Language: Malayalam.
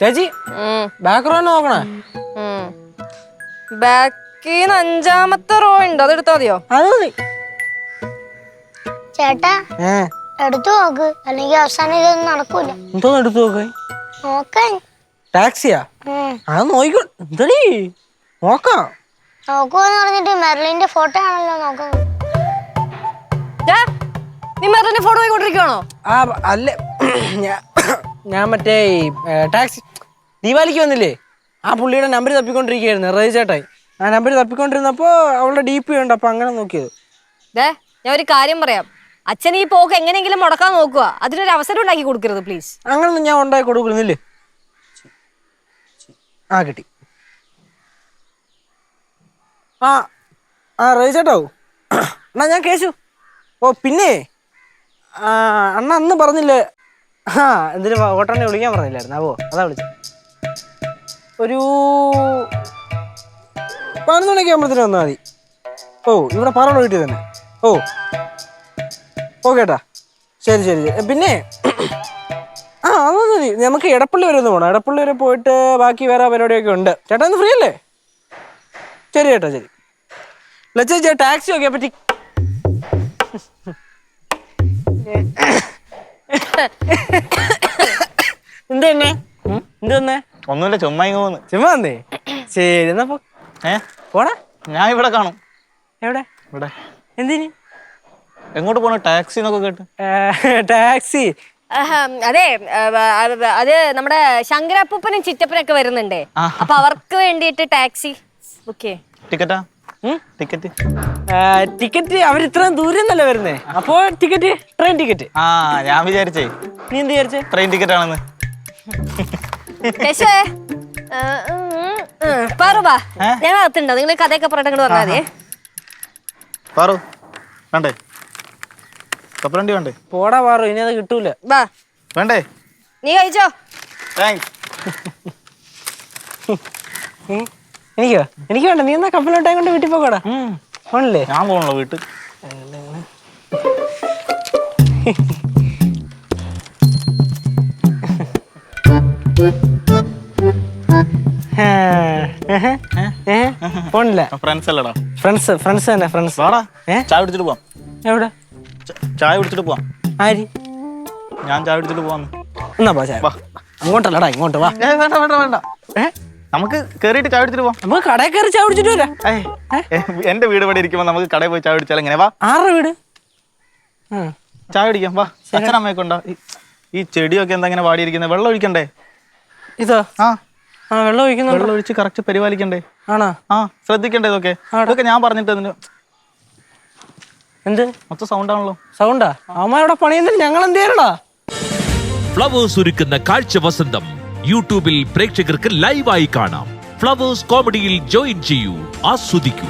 ചേച്ചി ബാക്ക് റോ നോക്കണേ. ബാക്കിന്ന് അഞ്ചാമത്തെ റോ ഉണ്ട് അത് എടുത്താ മതിയോ? അത് മതി. ചേട്ടാ എടുത്തു നോക്ക്. അല്ലെങ്കിൽ അവസാനം ഇതൊന്നും നടക്കൂല. എന്തോ എടുത്തു നോക്ക്. നോക്കാൻ ടാക്സിയാ. അത് നോക്കിക്കോ. എന്തടി? നോക്കാം. നോക്കുമെന്ന് പറഞ്ഞിട്ട് മെർലിന്റെ ഫോട്ടോ ആണല്ലോ നോക്കുന്നത്. നീ മെറിന്റെ ഫോട്ടോ പോയിക്കൊണ്ടിരിക്കുവാണോ? ആ അല്ല. ഞാൻ മറ്റേ ടാക്സി ദീപാലിക്ക് വന്നില്ലേ? ആ പുള്ളിയുടെ നമ്പർ തപ്പിക്കൊണ്ടിരിക്കുകയായിരുന്നു റേജ് ചേട്ടായി. ആ നമ്പർ തപ്പിക്കൊണ്ടിരുന്നപ്പോൾ അവളുടെ ഡി പി ഉണ്ട് അപ്പോൾ അങ്ങനെ നോക്കിയത്. ദേ ഞാൻ ഒരു കാര്യം പറയാം. അച്ഛൻ ഈ പോക്ക് എങ്ങനെയെങ്കിലും മുടക്കാൻ നോക്കുക. അതിനൊരു അവസരം ഉണ്ടാക്കി കൊടുക്കരുത് പ്ലീസ് അങ്ങനൊന്നും ഞാൻ ഉണ്ടാക്കി കൊടുക്കുന്നില്ലേ ആ കിട്ടി. ആ ആ റേജ് ചേട്ടാവൂ? എന്നാ ഞാൻ കേശു. ഓ പിന്നെ? അണ്ണ അന്ന് പറഞ്ഞില്ലേ ആ എന്തിനു ഓട്ടണ്ണെ വിളിക്കാൻ പറഞ്ഞില്ലായിരുന്നു? അവോ അതാ വിളിച്ചു. ഒരു പതിനൊന്ന് മണിയൊക്കെ ആകുമ്പോഴത്തേനും വന്നാൽ മതി. ഓ ഇവിടെ പാറോട് വീട്ടിൽ തന്നെ. ഓ ഓക്കെ ഏട്ടാ ശരി ശരി. പിന്നെ ആ അതൊന്നും മതി. നമുക്ക് ഇടപ്പള്ളി വരെ ഒന്ന് പോകണം ഇടപ്പള്ളി വരെ പോയിട്ട് ബാക്കി വേറെ പരിപാടിയൊക്കെ ഉണ്ട്. ചേട്ടാ ഒന്ന് ഫ്രീ അല്ലേ? ശരി ചേട്ടാ ശരി. ലച്ച ടാക്സി നോക്കിയാൽ പറ്റി തന്നെ എന്ത് തന്നെ ഒന്നുമില്ല ചുമ്മാ ഇങ്ങ് പോന്ന്. ചുമ്മാ വന്നേ? ശരി എന്നാ പോ. ഏ? പോടാ. ഞാൻ ഇവിടെ കാണും. എവിടെ? ഇവിടെ. എന്തിന്? എങ്ങോട്ട് പോണ? ടാക്സി എന്നൊക്കെ കേട്ട്. ടാക്സി. അതെ അത് നമ്മുടെ ശങ്കരപ്പൂപ്പനും ചിറ്റപ്പനൊക്കെ വരുന്നുണ്ടേ. അപ്പൊ അവർക്ക് വേണ്ടിയിട്ട് ടാക്സി ഓക്കെ ടിക്കറ്റാ? ടിക്കറ്റ്. ടിക്കറ്റ് അവർ ഇത്രയും ദൂരം നിന്നല്ലേ വരുന്നേ? അപ്പോ ടിക്കറ്റ് ട്രെയിൻ ടിക്കറ്റ്. ആ ഞാൻ വിചാരിച്ചേ. നീ എന്ത് വിചാരിച്ചേ? ട്രെയിൻ ടിക്കറ്റ് ആണെന്ന് കേശവേ പാറുവാ ഞാൻ അകത്തുണ്ടോ നിങ്ങൾ കഥയൊക്കെ പറഞ്ഞിട്ട് ഇങ്ങോട്ട് പറഞ്ഞാൽ മതി പാറു വേണ്ടേ? കപ്പലണ്ടി വേണ്ടേ? പോടാ പാറു ഇനി അത് കിട്ടൂല. വാ. വേണ്ടേ? നീ കഴിച്ചോ? താങ്ക്സ്. എനിക്കോ? എനിക്ക് വേണ്ട. നീ എന്നാ കപ്പലോട്ടേ കൊണ്ട് വീട്ടിൽ പോകടാ ആണല്ലേ? ഞാൻ പോകണല്ലോ വീട്ടിൽ പോണില്ല ഫ്രണ്ട്സ് അല്ലടാ. ഫ്രണ്ട്സ് ഫ്രണ്ട്സ് തന്നെ ഫ്രണ്ട്സ് വാടാ? ചായ കുടിച്ചിട്ട് പോവാം. എവിടെ? ചായ കുടിച്ചിട്ട് പോവാം. ആരി? ഞാൻ ചായ കുടിച്ചിട്ട് പോവാന്ന്. എന്നാ പോ ചായ. അങ്ങോട്ടല്ലടാ ഇങ്ങോട്ട് വാ. വേണ്ട വേണ്ട വേണ്ട. നമുക്ക് കേറിയിട്ട് ചായ കുടിച്ചിട്ട് പോവാം. നമുക്ക് കടയിൽ കയറി ചായ കുടിച്ചിട്ട് വരാം. എന്റെ വീട് ഇവിടെ ഇരിക്കുമ്പോ നമുക്ക് കടയിൽ പോയി ചായ കുടിച്ചാൽ എങ്ങനെ? വാ. ആരുടെ വീട്? ചായ കുടിക്കാം വാ. അച്ഛനമ്മയൊക്കെ ഉണ്ടോ? ഈ ചെടിയൊക്കെ എന്താ ഇങ്ങനെ വാടിയിരിക്കുന്നത് വെള്ളം ഒഴിക്കണ്ടേ? ഇതോ. ആ. ആ വെള്ളം ഒഴിക്കുന്നുണ്ടോ? വെള്ളം ഒഴിച്ച് കറക്റ്റ് പരിപാലിക്കണ്ടേ? ആണോ? ആ ശ്രദ്ധിക്കണ്ടേ ഇതൊക്കെ? ഇതൊക്കെ ഞാൻ പറഞ്ഞിട്ട് എന്ത്? മൊത്തം സൗണ്ട് ആണല്ലോ. സൗണ്ടാ അമ്മയുടെ ഇവിടെ പണിയുന്നില്ല. ഞങ്ങൾ എന്ത് ചെയ്യണടാ? ഫ്ലവേഴ്സ് ഒരുക്കുന്ന കാഴ്ച വസന്തം. യൂട്യൂബിൽ പ്രേക്ഷകർക്ക് ലൈവായി കാണാം. ഫ്ലവേഴ്സ് കോമഡിയിൽ ജോയിൻ ചെയ്യൂ. ആസ്വദിക്കൂ.